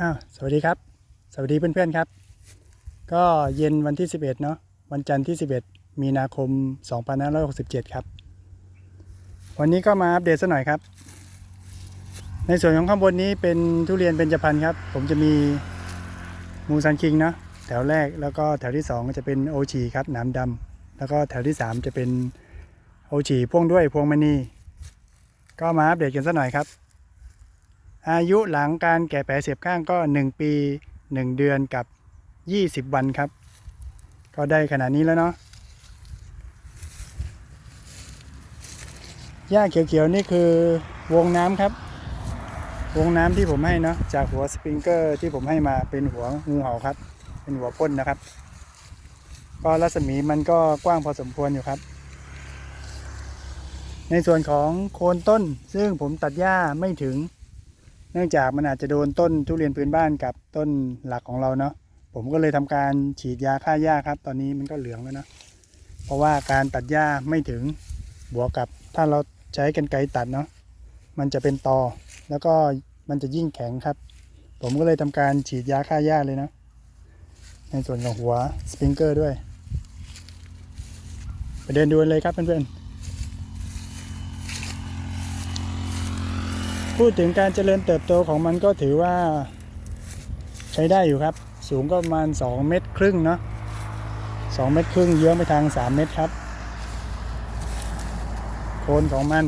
อ้าวสวัสดีครับ สวัสดีเพื่อนๆครับ ก็เย็นวันที่ 11เนาะวันจันทร์ที่ 11 มีนาคม 2567 ครับ วันนี้ก็มาอัปเดตสักหน่อยครับ ในส่วนของข้างบนนี้เป็นทุเรียนเบญจพรรณครับ ผมจะมีมูซันคิงเนาะแถวแรกแล้วก็แถวที่ 2 ก็จะเป็นโอชีครับหนามดำแล้วก็แถวที่ 3 จะเป็นโอชีพ่วงด้วยพวงมณีก็มาอัปเดตกันสักหน่อยครับ อายุหลังการแก่แผลเสียบข้างก็ 1 ปี 1 เดือนกับ 20 วันครับ ก็ได้ขนาดนี้แล้วเนาะหญ้าเขียวๆนี่คือวงน้ำครับ วงน้ำที่ผมให้เนาะจากหัวสปริงเกอร์ที่ผมให้มาเป็นหัวงูเห่าครับ เป็นหัวพ่นนะครับ ก็รัศมีมันก็กว้างพอสมควรอยู่ครับ ในส่วนของโคนต้นซึ่งผมตัดหญ้าไม่ถึง นื่องจากมันอาจจะโดนต้นทุเรียนพื้นบ้านกับต้นหลักของเราเนาะผมก็เลยทำการฉีดยาฆ่าหญ้าครับ ตอนนี้มันก็เหลืองแล้วนะเพราะว่าการตัดหญ้าไม่ถึงบวกกับถ้าเราใช้กันไกรตัดเนาะมันจะเป็นตอ แล้วก็มันจะยิ่งแข็งครับ ผมก็เลยทำการฉีดยาฆ่าหญ้าเลยนะในส่วนของหัวสปริงเกอร์ด้วยไปเดินดูกันเลยครับเพื่อนๆ พูดถึงการเจริญเติบโตของมันก็ถือว่าใช้ได้อยู่ครับ สูงก็ประมาณ 2 เมตรครึ่งเนาะ2เมตรครึ่งเยื้องไปทาง 3 เมตรครับ โคนของมัน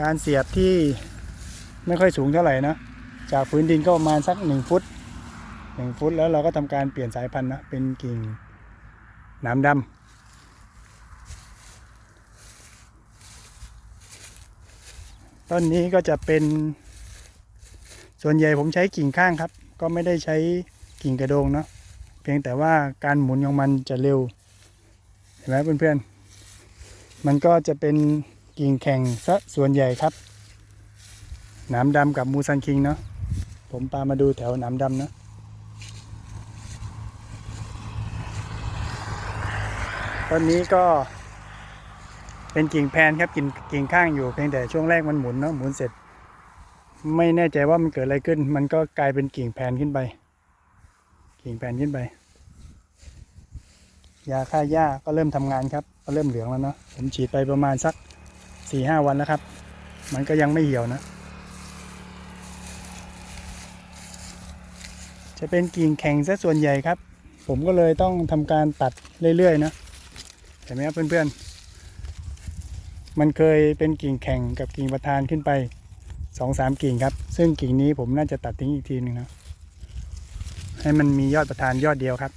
การเสียบที่ไม่ค่อยสูงเท่าไหร่นะ จากพื้นดินก็ประมาณสัก 1 ฟุต 1 ฟุตแล้วเราก็ทำการเปลี่ยนสายพันธุ์นะ เป็นกิ่งหนามดำ ต้นนี้ก็จะเป็น ส่วนใหญ่ผมใช้กิ่งข้างครับ ก็ไม่ได้ใช้กิ่งกระโดงเนาะเพียงแต่ว่าการหมุนของมันจะเร็ว เห็นไหมเพื่อนๆ มันก็จะเป็นกิ่งแข่งซะส่วนใหญ่ครับหนามดำกับมูซันคิงเนาะผมปามาดูแถวหนามดำเนาะต้นนี้ก็ เป็นกิ่งแพนครับกิ่งกิ่งข้างอยู่เพียงแต่ช่วงแรกมันหมุนเนาะหมุนเสร็จ ไม่แน่ใจว่ามันเกิดอะไรขึ้น มันก็กลายเป็นกิ่งแพนขึ้นไป กิ่งแพนขึ้นไปยาฆ่าหญ้าก็เริ่มทำงานครับก็เริ่มเหลืองแล้วเนาะผมฉีดไปประมาณสักสี่ห้าวันแล้วครับ มันก็ยังไม่เหี่ยวนะ จะเป็นกิ่งแข็งซะส่วนใหญ่ครับ ผมก็เลยต้องทำการตัดเรื่อยๆนะเห็นไหมครับเพื่อนๆ มันเคยเป็นกิ่งแข่งกับกิ่งประธานขึ้นไปสองสามกิ่งครับ ซึ่งกิ่งนี้ผมน่าจะตัดทิ้งอีกทีหนึ่งนะให้มันมียอดประธานยอดเดียวครับ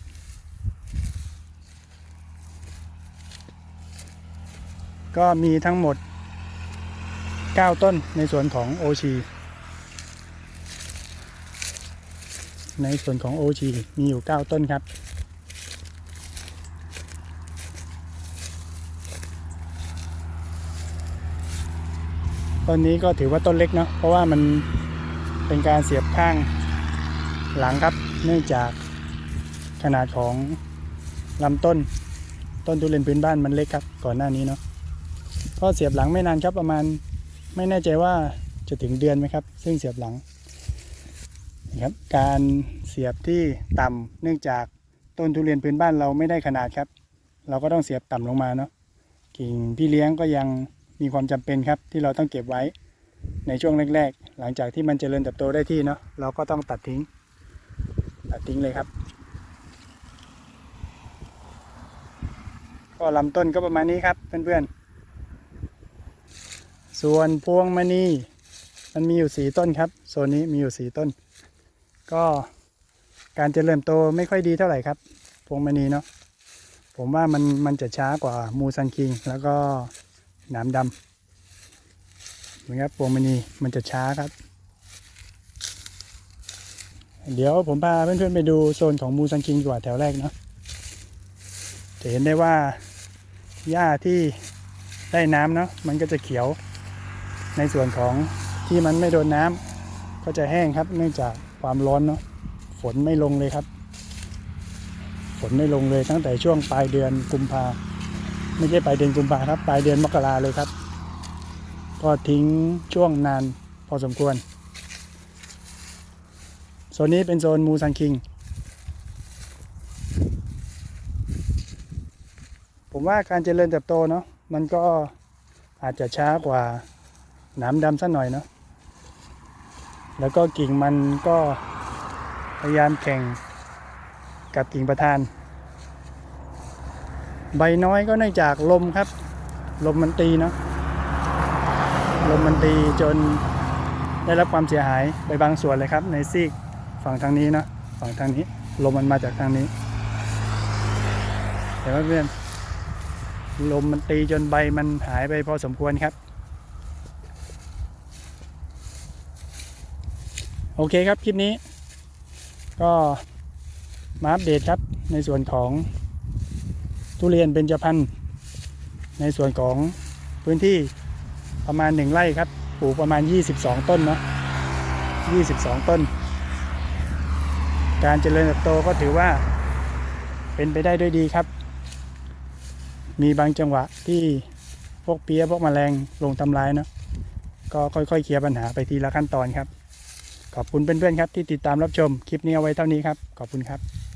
ก็มีทั้งหมด 9 ต้นในส่วนของโอชีในส่วนของโอชีมีอยู่ 9 ต้นครับ ต้นนี้ก็ถือว่าต้นเล็กเนาะเพราะว่ามันเป็นการเสียบข้างหลังครับ เนื่องจากขนาดของลำต้น ต้นทุเรียนพื้นบ้านมันเล็กครับ ก่อนหน้านี้เนาะก็เสียบหลังไม่นานครับประมาณไม่แน่ใจว่าจะถึงเดือนไหมครับ ซึ่งเสียบหลังนะครับการเสียบที่ต่ำเนื่องจากต้นทุเรียนพื้นบ้านเราไม่ได้ขนาดครับ เราก็ต้องเสียบต่ำลงมาเนาะกิ่งพี่เลี้ยงก็ยัง มีความจำเป็นครับที่เราต้องเก็บไว้ในช่วงแรกๆ หลังจากที่มันเจริญเติบโตได้ที่เนาะเราก็ต้องตัดทิ้ง ตัดทิ้งเลยครับ ก็ลำต้นก็ประมาณนี้ครับเพื่อนๆ ส่วนพวงมณีมันมีอยู่สีต้นครับโซนนี้มีอยู่สีต้น ก็การเจริญโตไม่ค่อยดีเท่าไหร่ครับ พวงมณีเนาะผมว่ามันมันจะช้ากว่ามูซันคิง แล้วก็ หนามดำนะครับพวงมณีมันจะช้าครับ เดี๋ยวผมพาเพื่อนๆไปดูโซนของมูซันคิงดีกว่าแถวแรกเนาะจะเห็นได้ว่าหญ้าที่ได้น้ำเนาะมันก็จะเขียว ในส่วนของที่มันไม่โดนน้ำก็จะแห้งครับ เนื่องจากความร้อนเนาะฝนไม่ลงเลยครับ ฝนไม่ลงเลยตั้งแต่ช่วงปลายเดือนกุมภา ไม่ใช่ปลายเดือนกุมภาครับปลายเดือนมกราเลยครับ ก็ทิ้งช่วงนานพอสมควรโซนนี้เป็นโซนมูซังคิง ผมว่าการเจริญเติบโตเนาะมันก็อาจจะช้ากว่าหนามดำสักหน่อยเนาะแล้วก็กิ่งมันก็พยายามแข่งกับกิ่งประธาน ใบน้อยก็เนื่องจากลมครับ ลมมันตีเนาะลมมันตีจนได้รับความเสียหายไปบางส่วนเลยครับ ในซีกฝั่งทางนี้นะฝั่งทางนี้ ลมมันมาจากทางนี้เห็นไหมเพื่อนลมมันตีจนใบมันหายไปพอสมควรครับ โอเคครับคลิปนี้ ก็มาอัปเดตครับในส่วนของ ทุเรียนเบญจพรรณในส่วนของพื้นที่ประมาณหนึ่งไร่ครับปลูกประมาณ 22 ต้นเนาะ22 ต้น การเจริญเติบโตก็ถือว่าเป็นไปได้ด้วยดีครับ มีบางจังหวะที่พวกเปียพวกแมลงลงทำลายเนาะก็ค่อยๆ เคลียร์ปัญหาไปทีละขั้นตอนครับ ขอบคุณเพื่อนๆครับที่ติดตามรับชมคลิปนี้เอาไว้เท่านี้ครับ ขอบคุณครับ